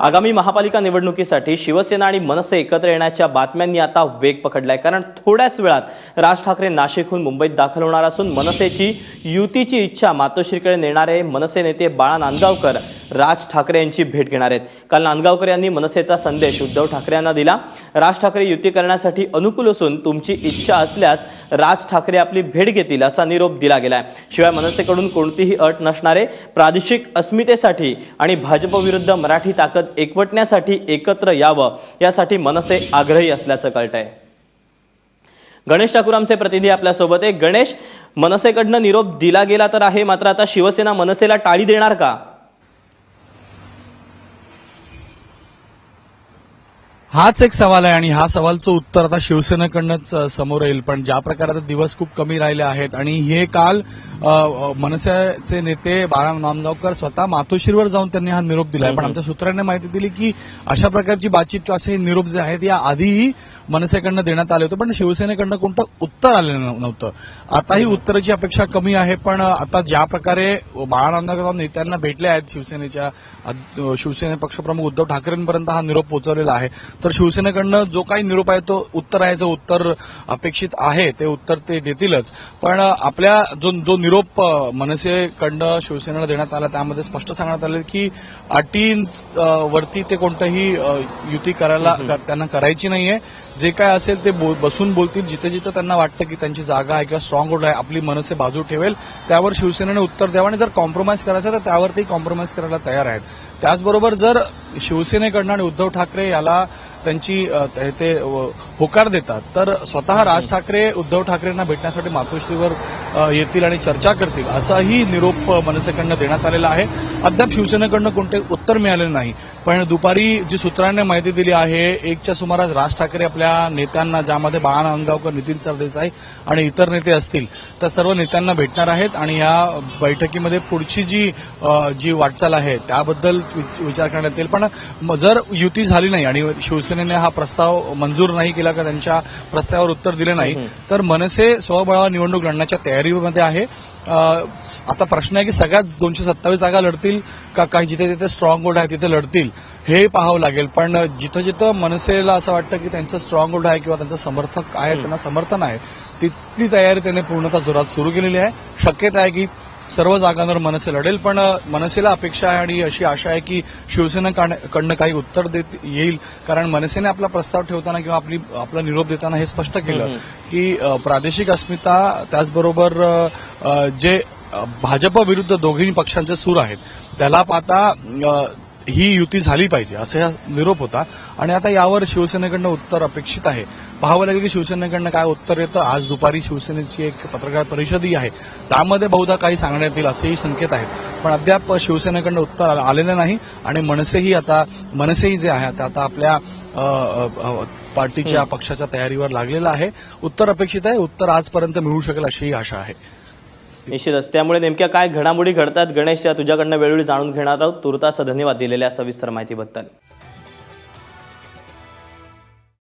आगामी महापालिका निवडणुकीसाठी शिवसेना आणि मनसे एकत्र येण्याच्या बातम्यांनी आता वेग पकडलाय. कारण थोड्याच वेळात राज ठाकरे नाशिकहून मुंबईत दाखल होणार असून मनसेची युतीची इच्छा मातोश्रीकडे नेणारे मनसे नेते बाळा नांदगावकर राज ठाकरे यांची भेट घेणार आहेत. काल नांदगावकर यांनी मनसेचा संदेश उद्धव ठाकरे यांना दिला. राज ठाकरे युती करण्यासाठी अनुकूल असून तुमची इच्छा असल्यास राज ठाकरे आपली भेट घेतील असा निरोप दिला गेलाय. शिवाय मनसेकडून कोणतीही अट नसणारे प्रादेशिक अस्मितेसाठी आणि भाजप विरुद्ध मराठी ताकद एकवटण्यासाठी एकत्र यावं यासाठी मनसे आग्रही असल्याचं कळतंय. गणेश ठाकूर आमचे प्रतिनिधी आपल्यासोबत आहे गणेश मनसेकडनं निरोप दिला गेला तर आहे मात्र आता शिवसेना मनसेला टाळी देणार का? हाच एक सवाल आहे आणि हा सवालचं उत्तर आता शिवसेनेकडनंच समोर येईल. पण ज्या प्रकारे आता दिवस खूप कमी राहिले आहेत आणि हे काल मनसेचे नेते बाळा नांदगावकर स्वतः मातोश्रीवर जाऊन त्यांनी हा निरोप दिलाय. पण आमच्या सूत्रांनी माहिती दिली की अशा प्रकारची बातचीत किंवा असे निरोप जे आहेत या आधीही मनसेकडनं देण्यात आले होते. पण शिवसेनेकडनं कोणतं उत्तर आलेलं नव्ह- नव्हतं. आताही उत्तराची अपेक्षा कमी आहे पण आता ज्या प्रकारे बाळा नांदगावकर नेत्यांना भेटले आहेत शिवसेनेच्या शिवसेने पक्षप्रमुख उद्धव ठाकरेंपर्यंत हा निरोप पोहोचवलेला आहे. तर शिवसेनेकडनं जो काही निरोप आहे तो उत्तर आहे जो उत्तर अपेक्षित आहे ते उत्तर ते देतीलच. पण आपल्या जो जो निरोप मनसेकडनं शिवसेनेला देण्यात आला. त्यामध्ये स्पष्ट सांगण्यात आलं की अटींवरती ते कोणतंही युती करायला त्यांना करायची नाहीये. जे काय असेल ते बसून बोलतील. जिथे जिथे त्यांना वाटतं की त्यांची जागा आहे किंवा स्ट्रॉंग होल्ड आहे आपली मनसे बाजू ठेवेल. त्यावर शिवसेनेने उत्तर द्यावं आणि जर कॉम्प्रोमाइज करायचं तर त्यावरती कॉम्प्रोमाइज करायला तयार आहेत. त्याचबरोबर जर शिवसेनेकडनं आणि उद्धव ठाकरे याला त्यांची ते- ते होकार देतात. तर स्वतः राज ठाकरे उद्धव ठाकरेंना भेटण्यासाठी मातोश्रीवर येतील आणि चर्चा करतील असाही निरोप मनसेकडनं देण्यात आलेला आहे. अद्याप शिवसेनेकडनं कोणते उत्तर मिळालेलं नाही. पण दुपारी जी सूत्रांनी माहिती दिली आहे एकच्या सुमारास राज ठाकरे आपल्या नेत्यांना ज्यामध्ये बाळा अंगावकर नितीन सरदेसाई आणि इतर नेते असतील त्या सर्व नेत्यांना भेटणार आहेत आणि या बैठकीमध्ये पुढची जी जी वाटचाल आहे त्याबद्दल वि- विचार करण्यात येईल. पण म- जर युती झाली नाही आणि शिवसेनेने हा प्रस्ताव मंजूर नाही केला का त्यांच्या प्रस्तावावर उत्तर दिले नाही तर मनसे स्वबळावर निवडणूक लढण्याच्या तयारीमध्ये आहे. आता प्रश्न आहे की सगळ्यात दोनशे सत्तावीस जागा लढतील का काही जिथे जिथे स्ट्रॉंग होल्ड आहे तिथे लढतील हे पाहावं लागेल. पण जिथं जिथं मनसेला असं वाटतं की त्यांचं स्ट्रॉंग होल्ड आहे किंवा त्यांचं समर्थक आहे त्यांना समर्थन आहे तिथली तयारी त्यांनी पूर्णतः जोरात सुरू केलेली आहे. शक्यता आहे की सर्व जागांवर मनसे लढेल पण मनसेला अपेक्षा आहे आणि अशी आशा आहे की शिवसेनेकडनं काही उत्तर देत येईल. कारण मनसेने आपला प्रस्ताव ठेवताना किंवा आपली आपला निरोप देताना हे स्पष्ट केलं की प्रादेशिक अस्मिता त्याचबरोबर जे भाजप विरुद्ध दोघी पक्षांचे सूर आहेत त्याला पाहता ही युती झाली पाहिजे असा हा निरोप होता. आणि आता यावर शिवसेनेकडनं उत्तर अपेक्षित आहे. पाहावं लागेल की शिवसेनेकडनं काय उत्तर येतं. आज दुपारी शिवसेनेची एक पत्रकार परिषदही आहे. त्यामध्ये बहुधा काही सांगण्यात येईल असेही संकेत आहेत. पण अद्याप शिवसेनेकडनं उत्तर आलं- आलेलं नाही. आणि मनसेही आता मनसेही जे आहे ते आता आपल्या पार्टीच्या पक्षाच्या तयारीवर लागलेलं आहे. उत्तर अपेक्षित आहे. उत्तर आजपर्यंत मिळू शकेल अशीही आशा आहे. निश्चितच. त्यामुळे नेमक्या काय घडामोडी घडतात गणेश या तुझ्याकडनं वेळोवेळी जाणून घेणार आहोत. तुर्तास धन्यवाद दिलेल्या सविस्तर माहितीबद्दल.